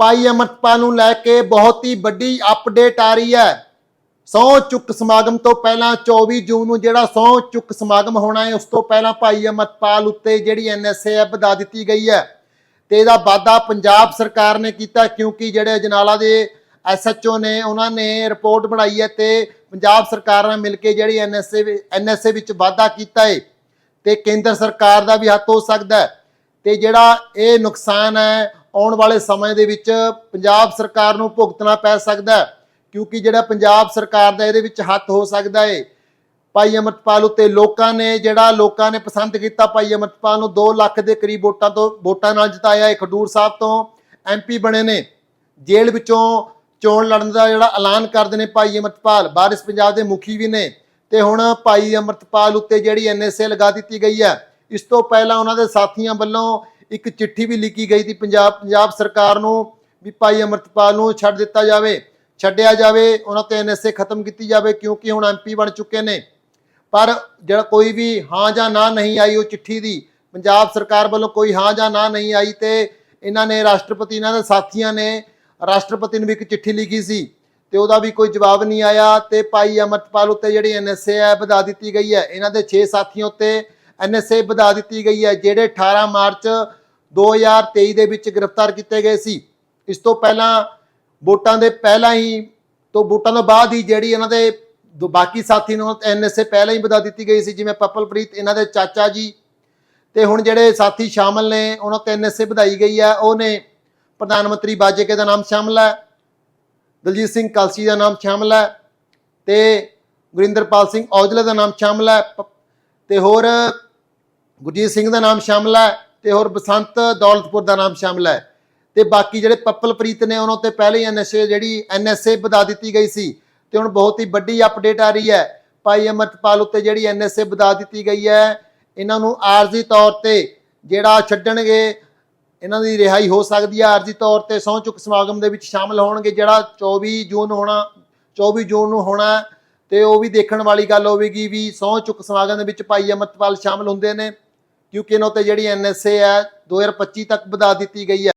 ਭਾਈ ਅਮਰਪਾਲ ਨੂੰ ਲੈ ਕੇ ਬਹੁਤ ਹੀ ਵੱਡੀ ਅਪਡੇਟ ਆ ਰਹੀ ਹੈ। ਸਹੁੰ ਚੁੱਕ ਸਮਾਗਮ ਤੋਂ ਪਹਿਲਾਂ 24 ਜੂਨ ਨੂੰ ਜਿਹੜਾ ਸਹੁੰ ਚੁੱਕ ਸਮਾਗਮ ਹੋਣਾ ਹੈ, ਉਸ ਤੋਂ ਪਹਿਲਾਂ ਭਾਈ ਅਮਰਪਾਲ ਉੱਤੇ ਜਿਹੜੀ ਐਨਐਸਏ ਹੈ, ਵਧਾ ਦਿੱਤੀ ਗਈ ਹੈ। ਤੇ ਇਹਦਾ ਵਾਅਦਾ ਪੰਜਾਬ ਸਰਕਾਰ ਨੇ ਕੀਤਾ ਕਿਉਂਕਿ ਜਿਹੜੇ ਅਜਨਾਲਾ ਦੇ ਐਸਐਚਓ ਨੇ, ਉਹਨਾਂ ਨੇ ਰਿਪੋਰਟ ਬਣਾਈ ਹੈ ਤੇ ਪੰਜਾਬ ਸਰਕਾਰ ਨਾਲ ਮਿਲ ਕੇ ਜਿਹੜੀ ਐਨਐਸਏ ਐਨਐਸਏ ਵਿੱਚ ਵਾਅਦਾ ਕੀਤਾ ਹੈ ਤੇ ਕੇਂਦਰ ਸਰਕਾਰ ਦਾ ਵੀ ਹੱਥ ਹੋ ਸਕਦਾ ਹੈ। ਤੇ ਜਿਹੜਾ ਇਹ ਨੁਕਸਾਨ ਹੈ ਆਉਣ ਵਾਲੇ ਸਮੇਂ ਦੇ ਵਿੱਚ ਪੰਜਾਬ ਸਰਕਾਰ ਨੂੰ ਭੁਗਤਣਾ ਪੈ ਸਕਦਾ ਹੈ, ਕਿਉਂਕਿ ਜਿਹੜਾ ਪੰਜਾਬ ਸਰਕਾਰ ਦਾ ਇਹਦੇ ਵਿੱਚ ਹੱਥ ਹੋ ਸਕਦਾ ਏ। ਭਾਈ ਅਮਰਪਾਲ ਉੱਤੇ ਲੋਕਾਂ ਨੇ, ਜਿਹੜਾ ਲੋਕਾਂ ਨੇ ਪਸੰਦ ਕੀਤਾ ਭਾਈ ਅਮਰਪਾਲ ਨੂੰ 2 ਲੱਖ ਦੇ ਕਰੀਬ ਵੋਟਾਂ ਤੋਂ, ਵੋਟਾਂ ਨਾਲ ਜਿਤਾਇਆ ਏ ਖਡੂਰ ਸਾਹਿਬ ਤੋਂ। ਐਮਪੀ ਬਣੇ ਨੇ। ਜੇਲ੍ਹ ਵਿੱਚੋਂ ਚੋਣ ਲੜਨ ਦਾ ਜਿਹੜਾ ਐਲਾਨ ਕਰਦੇ ਨੇ ਭਾਈ ਅਮਰਪਾਲ ਬਾਰਿਸ ਪੰਜਾਬ ਦੇ ਮੁਖੀ ਵੀ ਨੇ। ਤੇ ਹੁਣ ਭਾਈ ਅਮਰਪਾਲ ਉੱਤੇ ਜਿਹੜੀ ਐਨਐਸਏ ਲਗਾ ਦਿੱਤੀ ਗਈ ਹੈ, ਇਸ ਤੋਂ ਪਹਿਲਾਂ ਉਹਨਾਂ ਦੇ ਸਾਥੀਆਂ ਵੱਲੋਂ ਇੱਕ ਚਿੱਠੀ ਵੀ ਲਿਖੀ ਗਈ ਸੀ, ਪੰਜਾਬ ਪੰਜਾਬ ਸਰਕਾਰ ਨੂੰ ਵੀ ਭਾਈ ਅਮਰਪਾਲ ਨੂੰ ਛੱਡ ਦਿੱਤਾ ਜਾਵੇ, ਛੱਡਿਆ ਜਾਵੇ, ਉਹਨਾਂ ਤੇ ਐਨਐਸਏ ਖਤਮ ਕੀਤੀ ਜਾਵੇ, ਕਿਉਂਕਿ ਹੁਣ ਐਮਪੀ ਬਣ ਚੁੱਕੇ ਨੇ। ਪਰ ਜਿਹੜਾ ਕੋਈ ਵੀ ਹਾਂ ਜਾਂ ਨਾ ਨਹੀਂ ਆਈ ਉਹ ਚਿੱਠੀ ਦੀ, ਪੰਜਾਬ ਸਰਕਾਰ ਵੱਲੋਂ ਕੋਈ ਹਾਂ ਜਾਂ ਨਾ ਨਹੀਂ ਆਈ ਤੇ ਇਹਨਾਂ ਨੇ ਰਾਸ਼ਟਰਪਤੀ, ਇਹਨਾਂ ਦੇ ਸਾਥੀਆਂ ਨੇ ਰਾਸ਼ਟਰਪਤੀ ਨੂੰ ਵੀ ਇੱਕ ਚਿੱਠੀ ਲਿਖੀ ਸੀ ਤੇ ਉਹਦਾ ਵੀ ਕੋਈ ਜਵਾਬ ਨਹੀਂ ਆਇਆ ਤੇ ਭਾਈ ਅਮਰਪਾਲ ਉੱਤੇ ਜਿਹੜੀ ਐਨਐਸਏ ਹੈ ਵਧਾ ਦਿੱਤੀ ਗਈ ਹੈ, ਇਹਨਾਂ ਦੇ 6 ਸਾਥੀਆਂ ਉੱਤੇ ਐਨਐਸਏ ਵਧਾ ਦਿੱਤੀ ਗਈ ਹੈ, ਜਿਹੜੇ 18 ਮਾਰਚ 2023 ਦੇ ਵਿੱਚ ਗ੍ਰਿਫਤਾਰ ਕੀਤੇ ਗਏ ਸੀ। ਇਸ ਤੋਂ ਪਹਿਲਾਂ ਵੋਟਾਂ ਦੇ ਪਹਿਲਾਂ ਹੀ ਤੋਂ ਵੋਟਾਂ ਤੋਂ ਬਾਅਦ ਹੀ ਜਿਹੜੀ ਇਹਨਾਂ ਦੇ ਦੋ ਬਾਕੀ ਸਾਥੀ ਨੂੰ ਐਨਐਸਏ ਪਹਿਲਾਂ ਹੀ ਵਧਾ ਦਿੱਤੀ ਗਈ ਸੀ, ਜਿਵੇਂ ਪਪਲਪ੍ਰੀਤ, ਇਹਨਾਂ ਦੇ ਚਾਚਾ ਜੀ ਤੇ ਹੁਣ ਜਿਹੜੇ ਸਾਥੀ ਸ਼ਾਮਲ ਨੇ, ਉਹਨਾਂ ਤੇ ਐਨਐਸਏ ਵਧਾਈ ਗਈ ਹੈ। ਉਹ ਨੇ ਪ੍ਰਧਾਨ ਮੰਤਰੀ ਬਾਜੇਕੇ ਦਾ ਨਾਮ ਸ਼ਾਮਲ ਹੈ, ਦਲਜੀਤ ਸਿੰਘ ਕਲਸੀ ਦਾ ਨਾਮ ਸ਼ਾਮਲ ਹੈ ਤੇ ਗੁਰਿੰਦਰਪਾਲ ਸਿੰਘ ਔਜਲਾ ਦਾ ਨਾਮ ਸ਼ਾਮਲ ਹੈ, ਪ- ਤੇ ਹੋਰ ਗੁਰਜੀਤ ਸਿੰਘ ਦਾ ਨਾਮ ਸ਼ਾਮਲ ਹੈ। ਤੇ ਹੋਰ ਬਸੰਤ ਦੌਲਤਪੁਰ ਦਾ ਨਾਮ ਸ਼ਾਮਲ ਹੈ। ਤੇ ਬਾਕੀ ਜਿਹੜੇ ਪੱਪਲਪ੍ਰੀਤ ਨੇ ਉਹਨਾਂ ਤੇ ਪਹਿਲੇ ਹੀ ਐਨਐਸਏ ਜਿਹੜੀ ਐਨਐਸਏ ਵਧਾ ਦਿੱਤੀ ਗਈ ਸੀ ਤੇ ਹੁਣ ਬਹੁਤ ਹੀ ਵੱਡੀ ਅਪਡੇਟ ਆ ਰਹੀ ਹੈ। ਭਾਈ ਅਮਰਤਪਾਲ ਉੱਤੇ ਜਿਹੜੀ ਐਨਐਸਏ ਵਧਾ ਦਿੱਤੀ ਗਈ ਹੈ, ਇਹਨਾਂ ਨੂੰ ਆਰਜ਼ੀ ਤੌਰ ਤੇ ਜਿਹੜਾ ਛੱਡਣਗੇ, ਇਹਨਾਂ ਦੀ ਰਿਹਾਈ ਹੋ ਸਕਦੀ ਹੈ ਆਰਜ਼ੀ ਤੌਰ ਤੇ, ਸਹੁੰ ਚੁੱਕ ਸਮਾਗਮ ਦੇ ਵਿੱਚ ਸ਼ਾਮਲ ਹੋਣਗੇ। ਜਿਹੜਾ 24 ਜੂਨ ਹੋਣਾ 24 ਜੂਨ ਨੂੰ ਹੋਣਾ ਹੈ ਤੇ ਉਹ ਵੀ ਦੇਖਣ ਵਾਲੀ ਗੱਲ ਹੋਵੇਗੀ ਵੀ ਸਹੁੰ ਚੁੱਕ ਸਮਾਗਮ ਦੇ ਵਿੱਚ ਭਾਈ ਅਮਰਤਪਾਲ ਸ਼ਾਮਲ ਹੁੰਦੇ ਨੇ। ਕਿਉਂਕਿ ਇਹਨਾਂ ਉੱਤੇ ਜਿਹੜੀ ਐਨਐਸਏ ਹੈ 2025 ਤੱਕ ਵਧਾ ਦਿੱਤੀ ਗਈ ਹੈ।